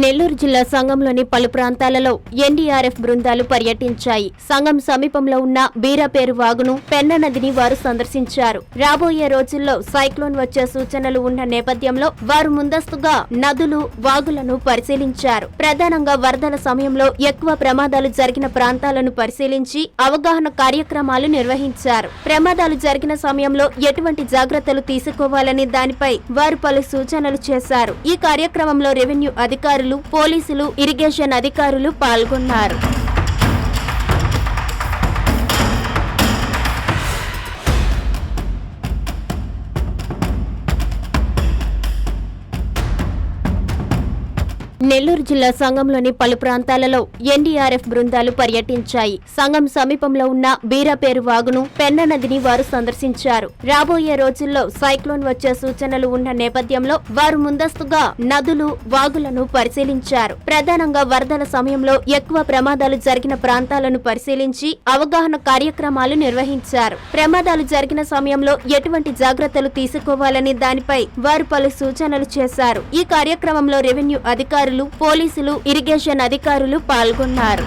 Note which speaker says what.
Speaker 1: నెల్లూరు జిల్లా సంఘంలోని పలు ప్రాంతాలలో ఎన్డీఆర్ఎఫ్ బృందాలు పర్యటించాయి. సంఘం సమీపంలో ఉన్న బీరాపేరు వాగును పెన్న నదిని వారు సందర్శించారు. రాబోయే రోజుల్లో సైక్లోన్ వచ్చే సూచనలు ఉన్న నేపథ్యంలో వారు ముందస్తుగా నదులు వాగులను పరిశీలించారు. ప్రధానంగా వరదల సమయంలో ఎక్కువ ప్రమాదాలు జరిగిన ప్రాంతాలను పరిశీలించి అవగాహన కార్యక్రమాలు నిర్వహించారు. ప్రమాదాలు జరిగిన సమయంలో ఎటువంటి జాగ్రత్తలు తీసుకోవాలని దానిపై వారు పలు సూచనలు చేశారు. ఈ కార్యక్రమంలో రెవెన్యూ అధికారులు పోలీసులు ఇరిగేషన్ అధికారులు పాల్గొన్నారు. నెల్లూరు జిల్లా సంఘంలోని పలు ప్రాంతాలలో ఎన్డీఆర్ఎఫ్ బృందాలు పర్యటించాయి. సంఘం సమీపంలో ఉన్న బీరాపేరు వాగును పెన్న నదిని వారు సందర్శించారు. రాబోయే రోజుల్లో సైక్లోన్ వచ్చే సూచనలు ఉన్న నేపథ్యంలో వారు ముందస్తుగా నదులు వాగులను పరిశీలించారు. ప్రధానంగా వరదల సమయంలో ఎక్కువ ప్రమాదాలు జరిగిన ప్రాంతాలను పరిశీలించి అవగాహన కార్యక్రమాలు నిర్వహించారు. ప్రమాదాలు జరిగిన సమయంలో ఎటువంటి జాగ్రత్తలు తీసుకోవాలని దానిపై వారు పలు సూచనలు చేశారు. ఈ కార్యక్రమంలో రెవెన్యూ అధికారులు పోలీసులు ఇరిగేషన్ అధికారులు పాల్గొన్నారు.